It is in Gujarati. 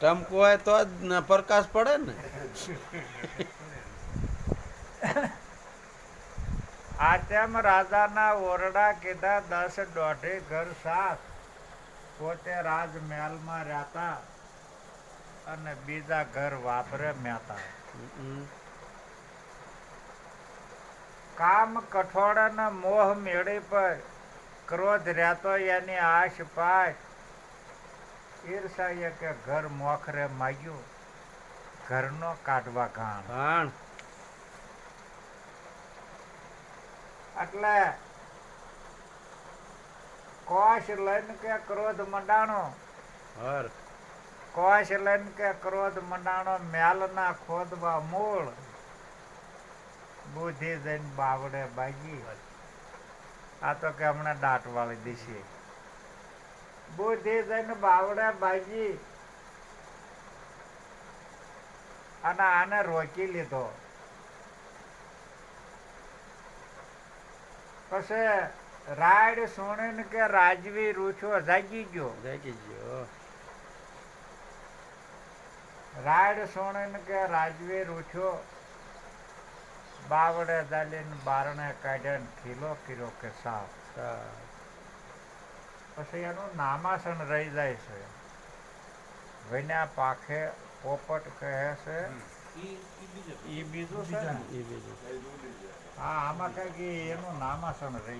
ટમકું હોય તો જ પ્રકાશ પડે ને. આ રાજાના ઓરડા કીધા દસ દોઢે ઘર સાત. પોતે રાજમહેલમાં રહેતા અને બીજા ઘર વાપરે મેતા કામ કઠોળ ને મોહ મેળી પર ક્રોધ રહેતો એની આશ ઈર્ષાએ કે ઘર મોખરે માગ્યું ઘરનો કાઢવા ઘાણ. એટલે કોશ લઈને કે ક્રોધ મંડાણો? હર. કોશ લઈને કે ક્રોધ મંડાણો? મેલના ખોદવા મૂળ. બુદ્ધિ જઈને બાવડે બાજી. આ તો કે હમણાં દાંત વાળી દીશે. જઈને બાવડે બાજી અને આને રોકી લીધો. પછી રાડ સુણીને કે રાજવી રૂછો જાગી ગયો. જાગી ગયો. રાડ સોણીને કે રાજવી રૂછો બાવડે દાલીને બારણે કાઢ્યા ખીલો કીરો કે સાફ સા- પછી એનું નામાસન રહી જાય છે. વૈના પાખે પોપટ કહે છે. એ બીજું. છે ને? ઈ બીજું હા આમાં કઈ એનું નામાસન રહી